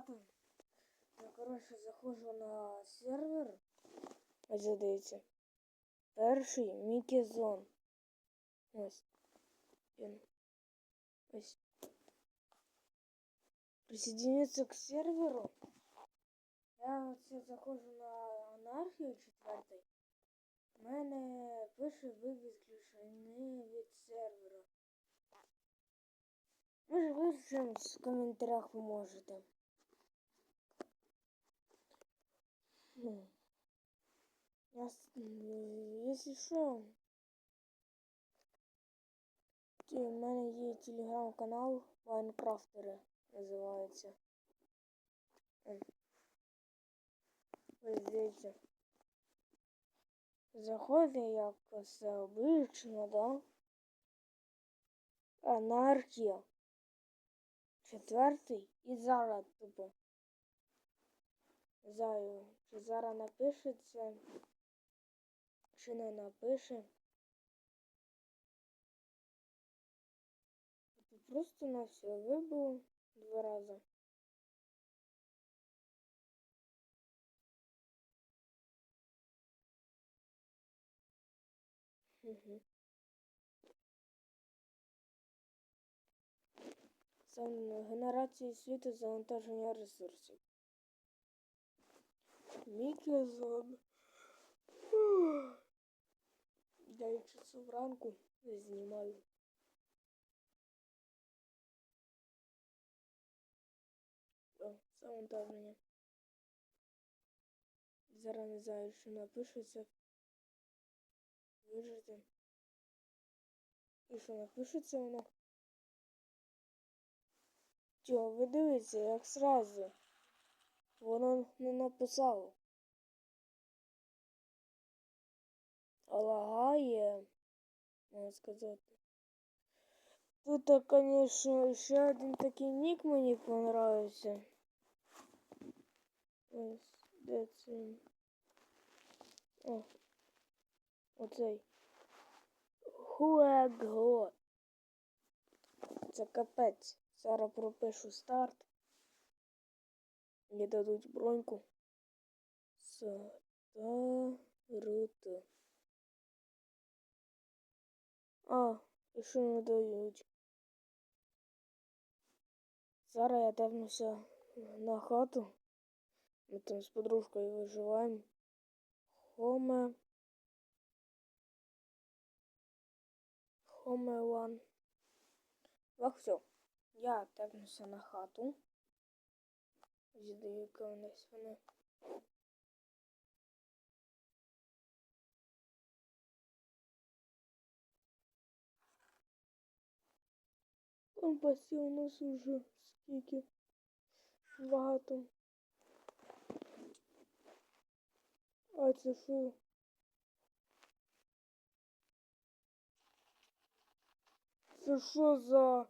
хату. Я, коротше, заходжу на сервер. Ось дивіться. Перший Мікізон. Ось. Він. Ось. Присоединиться к серверу. Я оце заходжу на анархію четвертий. У мене пише ви відключені від сервера. Може ви в чомусь в коментарях поможете. Я, якщо що, в мене є телеграм-канал Майнкрафтери називається. Ось дивіться. Заходить якось обично, да? Анархія. Четвертий і зараз тупо. Знаю, чи зараз напишеться, чи не напише. Просто на все вибив два рази. Угу. Сам генерації світу завантаження ресурсів. Мікрозон. Дев'ять часов ранку знімаю. О, завантаження. Зараз не знаю, що напишеться. Вижити. І що напишеться воно? Тьо, ви дивіться, як сразу. Воно не написало. Лагає, можна сказати. Тут, конечно, ще один такий нік мені понравився. Ось, де це? він? О, оцей. Хуего. Це капець. Зараз пропишу старт. Мені дадуть броньку. Старт. А, і що не дають? Зараз я тепнуся на хату. Ми там з подружкою виживаємо. Хоме. Хоме ван. Так, все. Я тепнуся на хату. Зідаю десь вона. Компасів у нас уже скільки багато. А це що? Це що за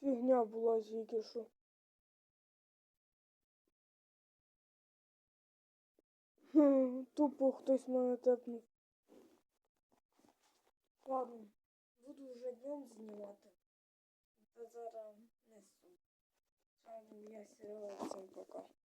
фігня була тільки що? Хм, Тупо хтось мене тепнув. Ладно, буду вже днем знімати. Зараз не суть. Я серйозно всім пока.